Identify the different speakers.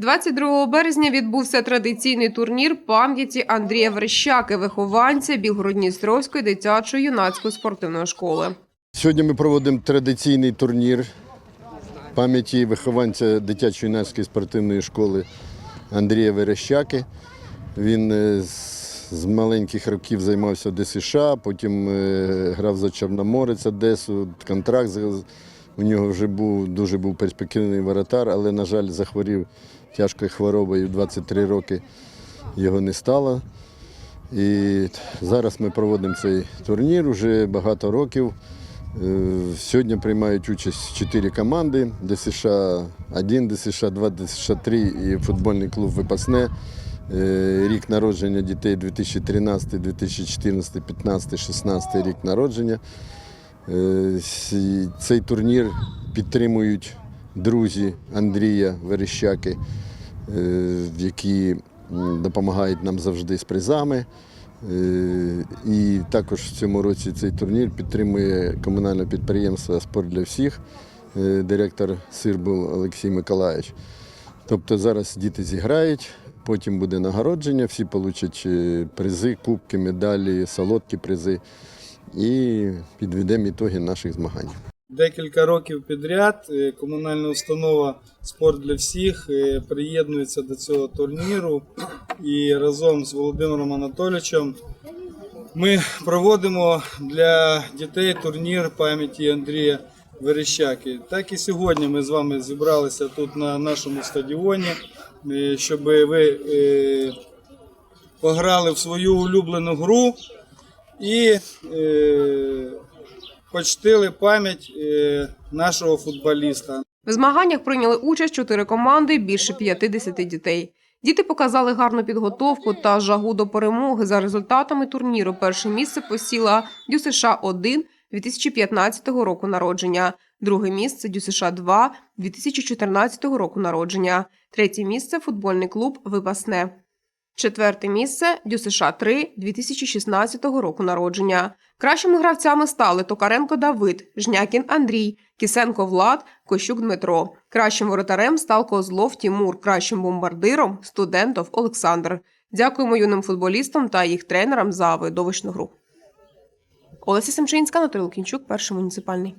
Speaker 1: 22 березня відбувся традиційний турнір пам'яті Андрія Верещаки, вихованця Білгородністровської дитячої юнацької спортивної школи.
Speaker 2: Сьогодні ми проводимо традиційний турнір пам'яті вихованця дитячої юнацької спортивної школи Андрія Верещаки. Він е, з- маленьких років займався ДСШ, потім е, грав за Чорноморець Одесу, контракт у нього вже був дуже був перспективний воротар, але, на жаль, захворів тяжкою хворобою в 23 роки. Його не стало. І зараз ми проводимо цей турнір уже багато років. Е, Сьогодні приймають участь чотири команди: ДСШ 1, ДСШ 2, ДСШ 3 і футбольний клуб Випасне. Е, Рік народження дітей 2013, 2014, 15, 16 рік народження. Е, Цей турнір підтримують друзі Андрія Верещаки, е, які допомагають нам завжди з призами. Е, І також в цьому році цей турнір підтримує комунальне підприємство Спорт для всіх, е, директор Сирбул Олексій Миколаївич. Тобто зараз діти зіграють, потім буде нагородження, всі е, призи, кубки, медалі, солодкі призи і підведемо ітоги наших змагань.
Speaker 3: Декілька років підряд е, комунальна установа Спорт для всіх е, приєднується до цього турніру і разом з Володимиром Анатолійовичем ми проводимо для дітей турнір пам'яті Андрія Верещаки. Так і сьогодні ми з вами зібралися тут на нашому стадіоні, е, щоб ви пограли в свою улюблену гру і почтили пам'ять е, нашого футболіста.
Speaker 1: В змаганнях прийняли участь чотири команди, більше 50 дітей. Діти показали гарну підготовку та жагу до перемоги. За результатами турніру перше місце посіла ДЮСШ 1 2015 року народження, друге місце ДЮСШ 2 2014 року народження, третє місце футбольний клуб Випасне. Четверте місце ДЮСШ 3 2016 року народження. Кращими гравцями стали Токаренко Давид, Жнякін Андрій, Кісенко Влад, Кощук Дмитро. Кращим воротарем став Козлов Тімур, кращим бомбардиром студентов Олександр. Дякуємо юним футболістам та їх тренерам за видовищну гру. Олеся Семчинська, Анатолій Лукінчук, перший муніципальний.